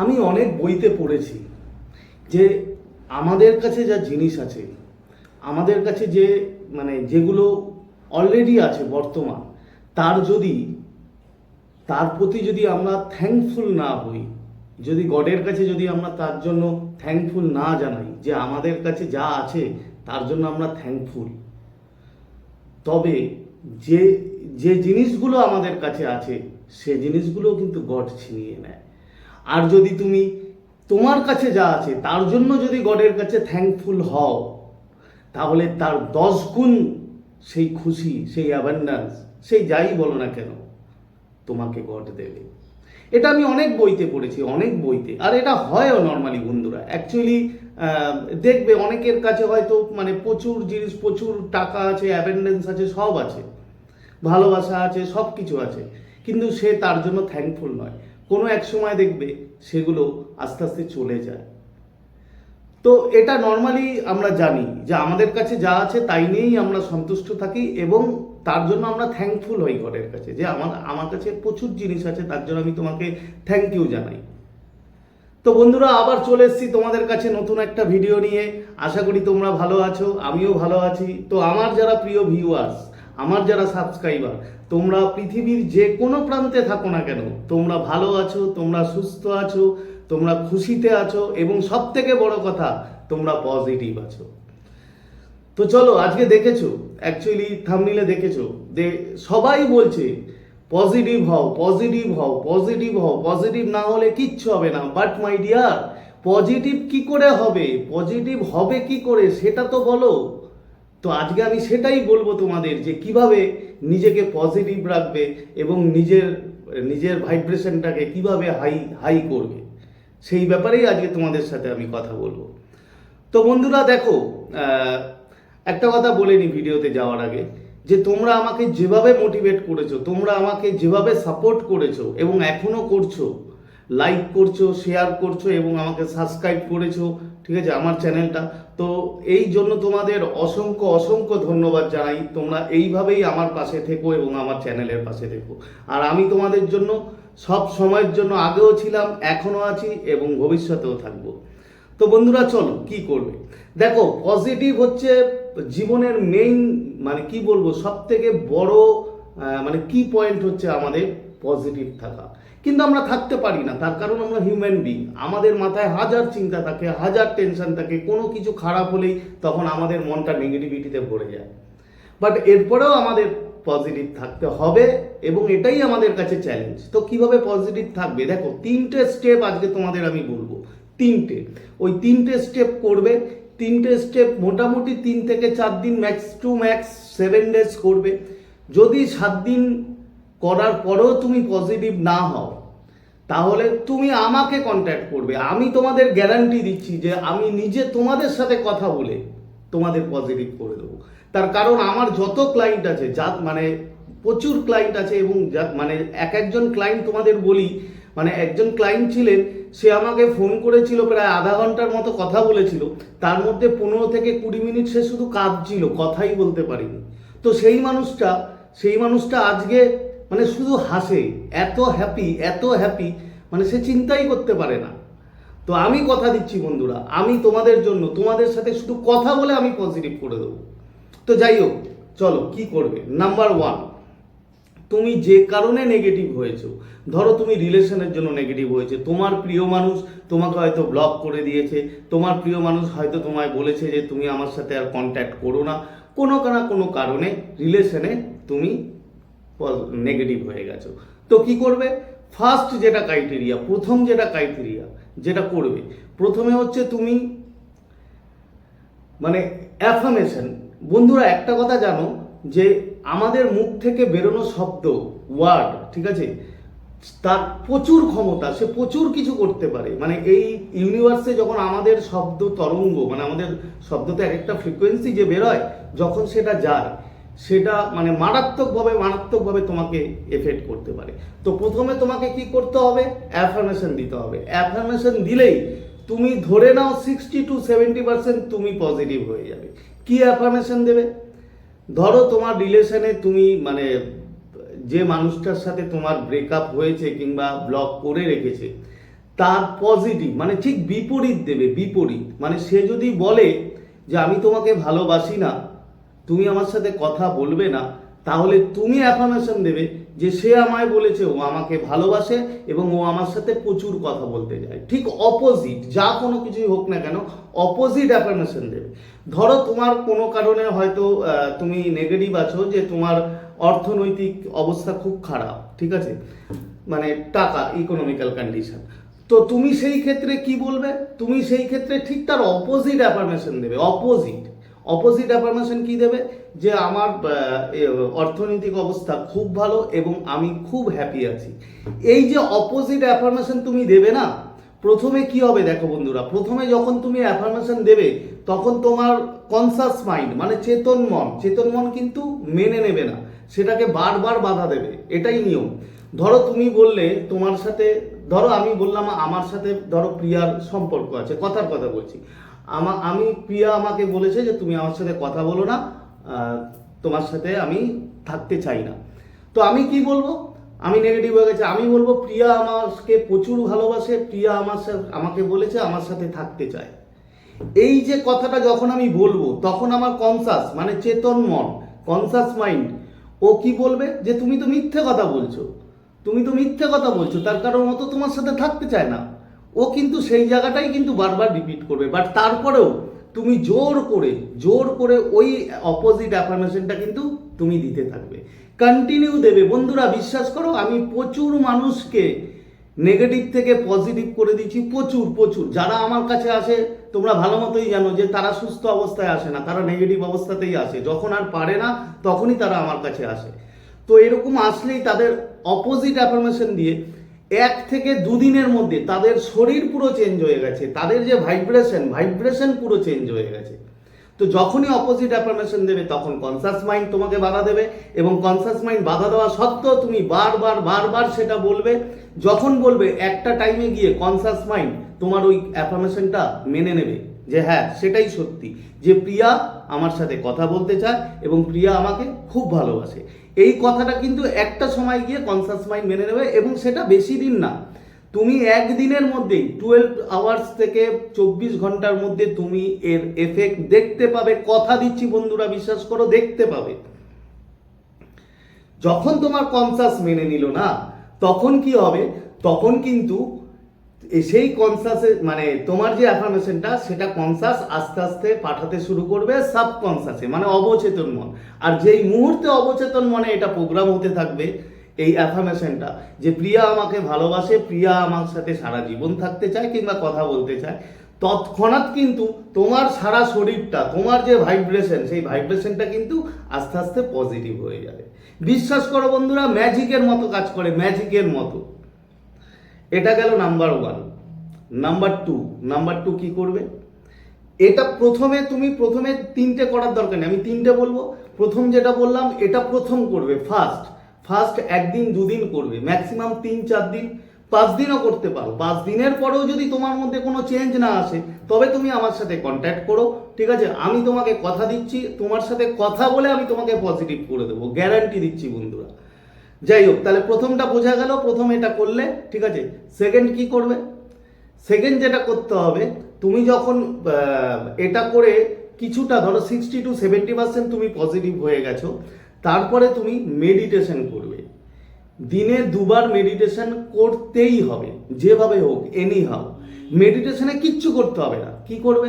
আমি অনেক বইতে পড়েছি যে আমাদের কাছে যা জিনিস আছে, আমাদের কাছে যে মানে যেগুলো অলরেডি আছে বর্তমান, তার যদি, তার প্রতি যদি আমরা থ্যাঙ্কফুল না হই, যদি গডের কাছে যদি আমরা তার জন্য থ্যাঙ্কফুল না জানাই যে আমাদের কাছে যা আছে তার জন্য আমরা থ্যাঙ্কফুল তবে যে যে জিনিসগুলো আমাদের কাছে আছে, সে জিনিসগুলো কিন্তু গড ছিনিয়ে নেয়। আর যদি তুমি তোমার কাছে যা আছে, তার জন্য যদি গডের কাছে থ্যাঙ্কফুল হও, তাহলে তার দশ গুণ সেই খুশি, সেই অ্যাবান্ডান্স সেই যাই বলো না কেন, তোমাকে গড দেবে। এটা আমি অনেক বইতে পড়েছি, অনেক বইতে, আর এটা হয়ও নর্মালি বন্ধুরা। অ্যাকচুয়ালি দেখবে অনেকের কাছে হয়তো মানে প্রচুর জিনিস, প্রচুর টাকা আছে অ্যাবেন্ডেন্স আছে, সব আছে। ভালোবাসা আছে সব কিছু আছে। কিন্তু সে তার জন্য থ্যাঙ্কফুল নয়। কোনো এক সময় দেখবে সেগুলো আস্তে আস্তে চলে যায়। তো এটা নর্মালি আমরা জানি যে আমাদের কাছে যা আছে তাই নিয়েই আমরা সন্তুষ্ট থাকি এবং তার জন্য আমরা থ্যাঙ্কফুল হই ঘরের কাছে যে আমার আমার কাছে প্রচুর জিনিস আছে, তার জন্য আমি তোমাকে থ্যাংক ইউ জানাই। তো বন্ধুরা, আবার চলে এসেছি তোমাদের কাছে নতুন একটা ভিডিও নিয়ে। আশা করি তোমরা ভালো আছো, আমিও ভালো আছি। তো আমার যারা প্রিয় ভিউয়ার্স আমার যারা সাবস্ক্রাইবার তোমরা পৃথিবীর যে কোনো প্রান্তে থাকো না কেন, তোমরা ভালো আছো, তোমরা সুস্থ আছো, তোমরা খুশিতে আছো এবং সব থেকে বড় কথা, তোমরা পজিটিভ আছো। তো চলো, আজকে দেখেছ অ্যাকচুয়ালি থামনিলে দেখেছ, যে সবাই বলছে পজিটিভ হও পজিটিভ হও পজিটিভ হও পজিটিভ না হলে কিচ্ছু হবে না। বাট মাই ডিয়ার পজিটিভ কি করে হবে? পজিটিভ হবে কি করে? সেটা তো বলো। তো আজকে আমি সেটাই বলব তোমাদের যে কীভাবে নিজেকে পজিটিভ রাখবে এবং নিজের নিজের ভাইব্রেশনটাকে কীভাবে হাই হাই করবে। সেই ব্যাপারেই আজকে তোমাদের সাথে আমি কথা বলব। তো বন্ধুরা দেখো একটা কথা বলে নি ভিডিওতে যাওয়ার আগে, যে তোমরা আমাকে যেভাবে মোটিভেট করেছ, তোমরা আমাকে যেভাবে সাপোর্ট করেছ এবং এখনও করছ লাইক করছ শেয়ার করছ এবং আমাকে সাবস্ক্রাইব করেছ, ঠিক আছে, আমার চ্যানেলটা তো এই জন্য তোমাদের অসংখ্য অসংখ্য ধন্যবাদ জানাই। তোমরা এইভাবেই আমার পাশে থেকো এবং আমার চ্যানেলের পাশে থেকো। আর আমি তোমাদের জন্য সব সময়ের জন্য আগেও ছিলাম এখনও আছি এবং ভবিষ্যতেও থাকব। তো বন্ধুরা, চলো কি করবে? দেখো পজিটিভ হচ্ছে জীবনের মেইন মানে কি বলব সব থেকে বড় মানে কি পয়েন্ট হচ্ছে আমাদের পজিটিভ থাকা। কিন্তু আমরা থাকতে পারি না। তার কারণ আমরা হিউম্যান বিং আমাদের মাথায় হাজার চিন্তা থাকে, হাজার টেনশন থাকে। কোনো কিছু খারাপ হলেই তখন আমাদের মনটা নেগেটিভিটিতে ভরে যায়। বাট এরপরেও আমাদের পজিটিভ থাকতে হবে এবং এটাই আমাদের কাছে চ্যালেঞ্জ তো কীভাবে পজিটিভ থাকবে? দেখো, তিনটে স্টেপ আজকে তোমাদের আমি বলব। তিনটে। ওই তিনটে স্টেপ করবে। তিনটে স্টেপ মোটামুটি তিন থেকে চার দিন max to max seven days করবে। যদি সাত দিন করার পরেও তুমি পজিটিভ না হও, তাহলে তুমি আমাকে কন্ট্যাক্ট করবে। আমি তোমাদের গ্যারান্টি দিচ্ছি যে আমি নিজে তোমাদের সাথে কথা বলে তোমাদের পজিটিভ করে দেবো। তার কারণ আমার যত ক্লায়েন্ট আছে যা মানে প্রচুর ক্লায়েন্ট আছে এবং মানে এক একজন ক্লায়েন্ট তোমাদের বলি মানে একজন ক্লায়েন্ট ছিলেন, সে আমাকে ফোন করেছিল, প্রায় আধা ঘণ্টার মতো কথা বলেছিল। তার মধ্যে পনেরো থেকে কুড়ি মিনিট সে শুধু কাঁদছিল, কথাই বলতে পারিনি। তো সেই মানুষটা সেই মানুষটা আজকে মানে শুধু হাসে, এত হ্যাপি এত হ্যাপি মানে সে চিন্তাই করতে পারে না। তো আমি কথা দিচ্ছি বন্ধুরা, আমি তোমাদের জন্য, তোমাদের সাথে শুধু কথা বলে আমি পজিটিভ করে দেবো। তো যাই হোক, চলো, কি করবে? নাম্বার ওয়ান তুমি যে কারণে নেগেটিভ হয়েছো, ধরো তুমি রিলেশনের জন্য নেগেটিভ হয়েছে, তোমার প্রিয় মানুষ তোমাকে হয়তো ব্লক করে দিয়েছে, তোমার প্রিয় মানুষ হয়তো তোমায় বলেছে যে তুমি আমার সাথে আর কন্ট্যাক্ট করো না, কোনো না কোনো কারণে রিলেশনে তুমি নেগেটিভ হয়ে গেছো। তো কি করবে? ফার্স্ট যেটা ক্রাইটেরিয়া প্রথম যেটা ক্রাইটেরিয়া যেটা করবে, প্রথমে হচ্ছে তুমি মানে অ্যাফার্মেশন বন্ধুরা, একটা কথা জানো যে আমাদের মুখ থেকে বেরোনো শব্দ ওয়ার্ড ঠিক আছে? তার প্রচুর ক্ষমতা, সে প্রচুর কিছু করতে পারে। মানে এই ইউনিভার্সে যখন আমাদের শব্দ তরঙ্গ মানে আমাদের শব্দতে এক একটা ফ্রিকোয়েন্সি যে বেরোয়, যখন সেটা যায় সেটা মানে মারাত্মকভাবে মারাত্মকভাবে তোমাকে এফেক্ট করতে পারে। তো প্রথমে তোমাকে কি করতে হবে? অ্যাফার্মেশন দিতে হবে। অ্যাফার্মেশন দিলেই তুমি ধরে নাও সিক্সটি টু সেভেন্টি পার্সেন্ট তুমি পজিটিভ হয়ে যাবে। কি অ্যাফার্মেশন দেবে? ধরো তোমার রিলেশনে তুমি মানে যে মানুষটার সাথে তোমার ব্রেকআপ হয়েছে কিংবা ব্লক করে রেখেছে, তার পজিটিভ মানে ঠিক বিপরীত দেবে, বিপরীত। মানে সে যদি বলে যে আমি তোমাকে ভালোবাসি না তুমি আমার সাথে কথা বলবে না, তাহলে তুমি অ্যাফার্মেশন দেবে যে সে আমায় বলেছে, ও আমাকে ভালোবাসে এবং ও আমার সাথে প্রচুর কথা বলতে যায়। ঠিক অপোজিট যা কোনো কিছুই হোক না কেন অপোজিট অ্যাফার্মেশন দেবে। ধরো তোমার কোনো কারণে হয়তো তুমি নেগেটিভ আছো যে তোমার অর্থনৈতিক অবস্থা খুব খারাপ, ঠিক আছে? মানে টাকা ইকোনমিক্যাল কন্ডিশন তো তুমি সেই ক্ষেত্রে কি বলবে? তুমি সেই ক্ষেত্রে ঠিক তার অপোজিট অ্যাফার্মেশন দেবে অপোজিট অপোজিট অ্যাফার্মেশন কি দেবে? যে আমার অর্থনৈতিক অবস্থা খুব ভালো এবং আমি খুব হ্যাপি আছি। এই যে অপোজিট অ্যাফার্মেশন তুমি দেবে না, প্রথমে কি হবে দেখো বন্ধুরা, প্রথমে যখন তুমি অ্যাফার্মেশন দেবে, তখন তোমার কনসাস মাইন্ড মানে চেতন মন চেতন মন কিন্তু মেনে নেবে না, সেটাকে বারবার বাধা দেবে, এটাই নিয়ম। ধরো তুমি বললে তোমার সাথে, ধরো আমি বললাম আমার সাথে, ধরো প্রিয়ার সম্পর্ক আছে, কথার কথা বলছি। আমা আমি প্রিয়া আমাকে বলেছে যে তুমি আমার সাথে কথা বলো না তোমার সাথে আমি থাকতে চাই না। তো আমি কি বলব? আমি নেগেটিভ হয়ে গেছে। আমি বলব, প্রিয়া আমাকে প্রচুর ভালোবাসে, প্রিয়া আমার সাথে আমাকে বলেছে আমার সাথে থাকতে চায়। এই যে কথাটা যখন আমি বলব, তখন আমার কনসাস মানে চেতন মন কনসাস মাইন্ড ও কি বলবে? যে তুমি তো মিথ্যে কথা বলছো। তুমি তো মিথ্যে কথা বলছো, তার কারণ মতো তোমার সাথে থাকতে চায় না। ও কিন্তু সেই জায়গাটাই কিন্তু বারবার রিপিট করবে। বাট তারপরেও তুমি জোর করে জোর করে ওই অপোজিট অ্যাফার্মেশনটা কিন্তু তুমি দিতে থাকবে। কন্টিনিউ দেবে। বন্ধুরা, বিশ্বাস করো, আমি প্রচুর মানুষকে নেগেটিভ থেকে পজিটিভ করে দিচ্ছি, প্রচুর প্রচুর। যারা আমার কাছে আসে, তোমরা ভালো মতোই জানো যে তারা সুস্থ অবস্থায় আসে না, তারা নেগেটিভ অবস্থাতেই আসে। যখন আর পারে না, তখনই তারা আমার কাছে আসে। তো এরকম আসলেই তাদের অপোজিট অ্যাফার্মেশন দিয়ে এক থেকে দুদিনের মধ্যে তাদের শরীর পুরো চেঞ্জ হয়ে গেছে, তাদের যে ভাইব্রেশন ভাইব্রেশন পুরো চেঞ্জ হয়ে গেছে। তো যখনই অপোজিট অ্যাফার্মেশন দেবে, তখন কনসাস মাইন্ড তোমাকে বাধা দেবে এবং কনসাস মাইন্ড বাধা দেওয়া সত্ত্বেও তুমি বারবার বারবার সেটা বলবে। যখন বলবে, একটা টাইমে গিয়ে কনসাস মাইন্ড তোমার ওই অ্যাফার্মেশনটা মেনে নেবে যে হ্যাঁ সেটাই সত্যি। যে প্রিয়া আমার সাথে কথা বলতে চায় এবং প্রিয়া আমাকে খুব ভালোবাসে। এই কথাটা কিন্তু একটা সময় গিয়ে কনসাস মাইন্ড মেনে নেবে এবং সেটা বেশি দিন না। তুমি একদিনের মধ্যেই টুয়েলভ আওয়ার্স থেকে চব্বিশ ঘণ্টার মধ্যে তুমি এর এফেক্ট দেখতে পাবে, কথা দিচ্ছি বন্ধুরা, বিশ্বাস করো, দেখতে পাবে। যখন তোমার কনসাস মেনে নিল না, তখন কি হবে? তখন কিন্তু সেই কনসাসে মানে তোমার যে অ্যাফার্মেশনটা সেটা কনসাস আস্তে আস্তে পাঠাতে শুরু করবে সাবকনসাসে মানে অবচেতন মন। আর যেই মুহূর্তে অবচেতন মনে এটা প্রোগ্রাম হতে থাকবে, এই অ্যাফার্মেশনটা যে প্রিয়া আমাকে ভালোবাসে, প্রিয়া আমার সাথে সারা জীবন থাকতে চায় কিংবা কথা বলতে চায়, তৎক্ষণাৎ কিন্তু তোমার সারা শরীরটা, তোমার যে ভাইব্রেশন সেই ভাইব্রেশনটা কিন্তু আস্তে আস্তে পজিটিভ হয়ে যাবে। বিশ্বাস করো বন্ধুরা ম্যাজিকের মতো কাজ করে ম্যাজিকের মতো। এটা গেল number one. Number two. Number two কি করবে? এটা প্রথমে তুমি প্রথমে তিনটে করার দরকার নেই। আমি তিনটে বলব। প্রথম যেটা বললাম, এটা প্রথম করবে ফার্স্ট ফার্স্ট একদিন, দুদিন করবে। ম্যাক্সিমাম তিন, চার দিন। পাঁচ দিনও করতে পারো। পাঁচ দিনের পরেও যদি তোমার মধ্যে কোনো চেঞ্জ না আসে, তবে তুমি আমার সাথে কন্ট্যাক্ট করো, ঠিক আছে? আমি তোমাকে কথা দিচ্ছি। তোমার সাথে কথা বলে আমি তোমাকে পজিটিভ করে দেবো। গ্যারান্টি দিচ্ছি বন্ধুরা। যাই হোক তাহলে প্রথমটা বোঝা গেল, প্রথম এটা করলে, ঠিক আছে? সেকেন্ড কি করবে? সেকেন্ড যেটা করতে হবে, তুমি যখন এটা করে কিছুটা, ধরো সিক্সটি টু সেভেন্টি পার্সেন্ট তুমি পজিটিভ হয়ে গেছো, তারপরে তুমি মেডিটেশন করবে। দিনে দুবার মেডিটেশন করতেই হবে, যেভাবে হোক এনি হাও মেডিটেশনে কিচ্ছু করতে হবে না। কি করবে?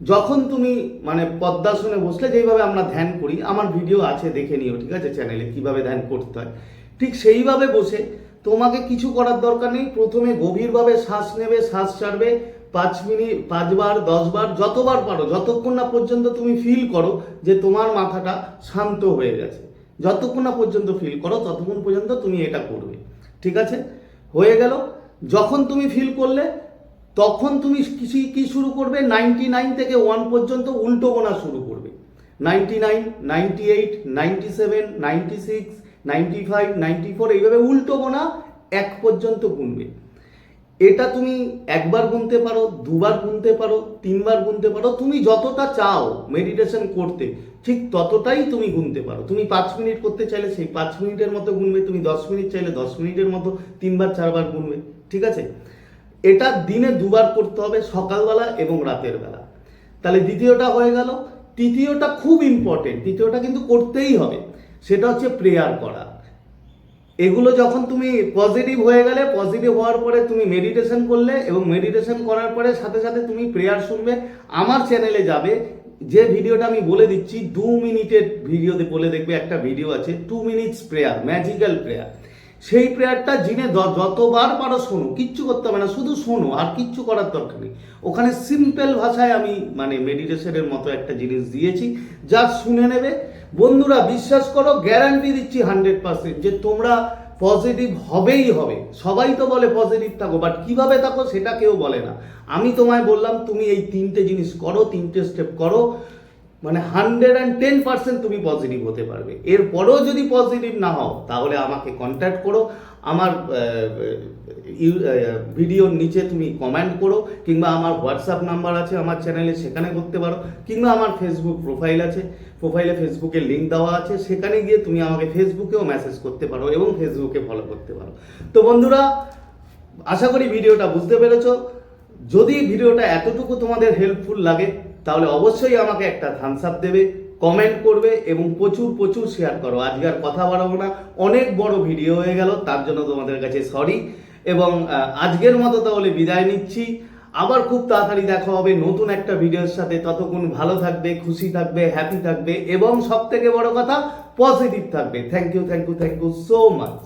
যখন তুমি মানে পদ্মাসনে বসলে যেইভাবে আমরা ধ্যান করি, আমার ভিডিও আছে, দেখে নিও, ঠিক আছে চ্যানেলে কীভাবে ধ্যান করতে হয়। ঠিক সেইভাবে বসে তোমাকে কিছু করার দরকার নেই, প্রথমে গভীরভাবে শ্বাস নেবে, শ্বাস ছাড়বে, পাঁচ মিনিট, পাঁচবার, দশবার, যতবার পারো, যতক্ষণ না পর্যন্ত তুমি ফিল করো যে তোমার মাথাটা শান্ত হয়ে গেছে। যতক্ষণ না পর্যন্ত ফিল করো, ততক্ষণ পর্যন্ত তুমি এটা করবে। ঠিক আছে? হয়ে গেল। যখন তুমি ফিল করলে তখন তুমি কিছু কি শুরু করবে? নাইনটি নাইন থেকে ওয়ান পর্যন্ত উল্টো গোনা শুরু করবে। Ninety nine ninety eight ninety seven ninety six ninety five ninety four এইভাবে উল্টো গোনা এক পর্যন্ত গুনবে। এটা তুমি একবার গুনতে পারো, দুবার গুনতে পারো, তিনবার গুনতে পারো, তুমি যতটা চাও মেডিটেশন করতে, ঠিক ততটাই তুমি গুনতে পারো। তুমি পাঁচ মিনিট করতে চাইলে সেই পাঁচ মিনিটের মতো গুনবে, তুমি দশ মিনিট চাইলে দশ মিনিটের মতো তিনবার, চারবার গুনবে, ঠিক আছে? এটা দিনে দুবার করতে হবে সকালবেলা এবং রাতের বেলা। তাহলে দ্বিতীয়টা হয়ে গেল। তৃতীয়টা খুব ইম্পর্টেন্ট তৃতীয়টা কিন্তু করতেই হবে। সেটা হচ্ছে প্রেয়ার করা। এগুলো যখন তুমি পজিটিভ হয়ে গেলে পজিটিভ হওয়ার পরে তুমি মেডিটেশন করলে এবং মেডিটেশন করার পরে সাথে সাথে তুমি প্রেয়ার শুনবে। আমার চ্যানেলে যাবে। যে ভিডিওটা আমি বলে দিচ্ছি, দু মিনিটের ভিডিওতে বলে দেখবে একটা ভিডিও আছে। Two minutes prayer magical prayer সেই প্রেয়ারটা জিনে যতবার পারো শোনো, কিচ্ছু করতে হবে না, শুধু শোনো, আর কিচ্ছু করার দরকার নেই। ওখানে সিম্পল ভাষায় আমি মানে মেডিটেশনের মতো একটা জিনিস দিয়েছি, যা শুনে নেবে। বন্ধুরা, বিশ্বাস করো গ্যারান্টি দিচ্ছি হান্ড্রেড পার্সেন্ট যে তোমরা পজিটিভ হবেই হবে। সবাই তো বলে পজিটিভ থাকো বাট কীভাবে থাকো সেটা কেউ বলে না। আমি তোমায় বললাম, তুমি এই তিনটে জিনিস করো, তিনটে স্টেপ করো। মানে হান্ড্রেড অ্যান্ড টেন পার্সেন্ট তুমি পজিটিভ হতে পারবে। এরপরেও যদি পজিটিভ না হও, তাহলে আমাকে কন্ট্যাক্ট করো। আমার ভিডিওর নিচে তুমি কমেন্ট করো, কিংবা আমার হোয়াটসঅ্যাপ নাম্বার আছে আমার চ্যানেলে সেখানে করতে পারো, কিংবা আমার ফেসবুক প্রোফাইল আছে। প্রোফাইলে ফেসবুকে লিঙ্ক দেওয়া আছে, সেখানে গিয়ে তুমি আমাকে ফেসবুকেও মেসেজ করতে পারো এবং ফেসবুকে ফলো করতে পারো। তো বন্ধুরা, আশা করি ভিডিওটা বুঝতে পেরেছ। যদি ভিডিওটা এতটুকু তোমাদের হেল্পফুল লাগে তাহলে অবশ্যই আমাকে একটা থামস আপ দেবে কমেন্ট করবে এবং প্রচুর প্রচুর শেয়ার করো। আজকে আর কথা বাড়াবো না। অনেক বড় ভিডিও হয়ে গেল, তার জন্য তোমাদের কাছে সরি এবং আজকের মতো তাহলে বিদায় নিচ্ছি। আবার খুব তাড়াতাড়ি দেখা হবে নতুন একটা ভিডিওর সাথে। ততক্ষণ ভালো থাকবে, খুশি থাকবে হ্যাপি থাকবে এবং সব থেকে বড় কথা পজিটিভ থাকবে। Thank you thank you thank you so much